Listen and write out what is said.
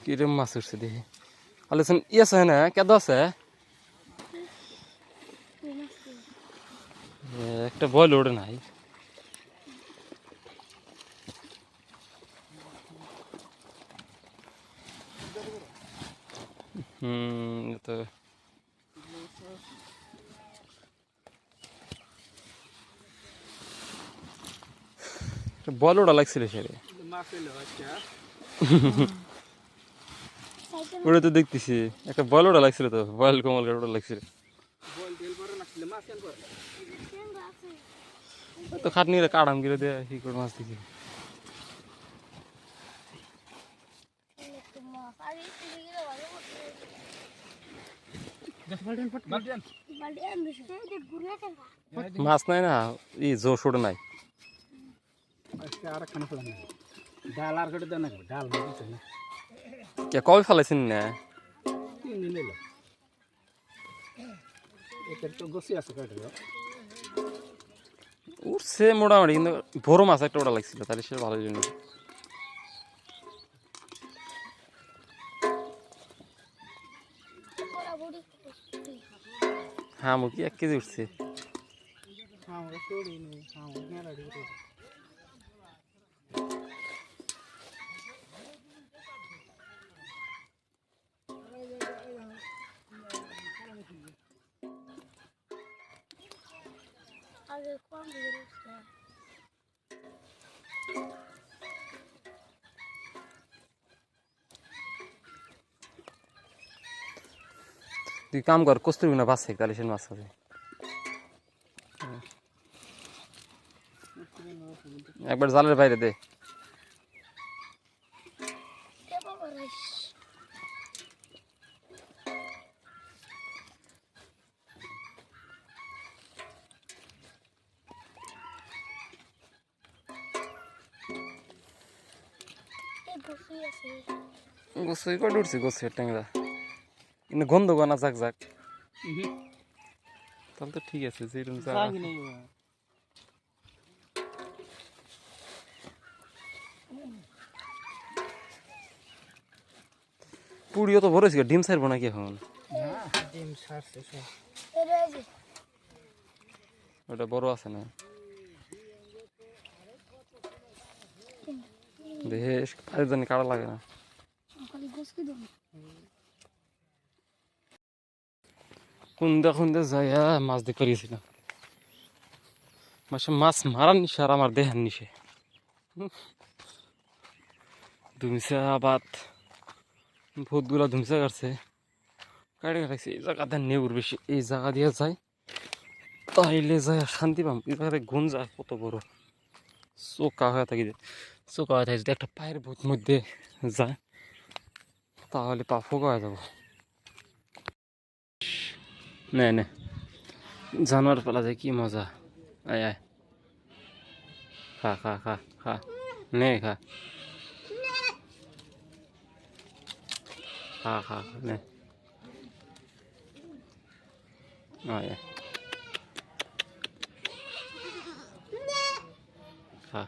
কিরম মাছ উঠছে দেখি আলোচন ই আছে না কেদ আছে এ, একটা বল ওড়ে নাই হুম এ তো একটা বল ওড়া লাগছিল সেরে ওটা তো দেখতেছি। একটা বল ওটা লাগছিল তো বয়েল কমল কাঠ ওটা লাগছিল। তো খাটনি রে, কাড়াম গিরে দিয়ে কি করে মাছ দিছি মাছ নাই না, ই জোশ ওটা নাই। ডাল আর ডাল কে, কবে ফেলাইছেন না? উঠছে মোটামুটি, কিন্তু বড় মাছ একটা ওটা লাগছিল, তাহলে সে ভালো জন্য। হ্যাঁ মুরগি এক কেজি উঠছে? কম দিয়ে উঠছে তুই কাম কর কস্তুরি না বাস তাহলে সে মাছ খাবে একবার জালের বাইরে দে। বাবা গোসই কয় উঠছে গোসের ট্যাংরা কিন্তু গন্ধ গানা যাক যাক। তাহলে তো ঠিক আছে যেরকম যা। পুড়িও তো ভরেছি ডিম ছাড়বো নাকি এখন? ডিম ওটা বড় আছে না? বেশ আর জানি কাড়া লাগে না। কুন্দা কুন্দা যাইয়া মাছ দেখতে গেছিলাম। মাসে মাছ মারার নিশে আর আমার দেহার নিশে। ধুমসা আবাদ ভূতগুলা ধুমসা কাটছে কাটে কাটাইছে এই জায়গাতে নেউর বেশি এই জায়গা দিয়ে যায় তাইলে যায় শান্তি পাম। জায়গাতে গুণ যায় কত বড়। চোকা হয়ে থাকি যে চোকা হয়ে থাকে যদি একটা পায়ের ভূত মধ্যে যায়, তাহলে পা ফোকা হয়ে যাব। নে নে। জানোয়ার পালা যায়, কি মজা। আয় আয়। খা খা খা খা। নে খা খা খা, নে। আয় আয়। খা।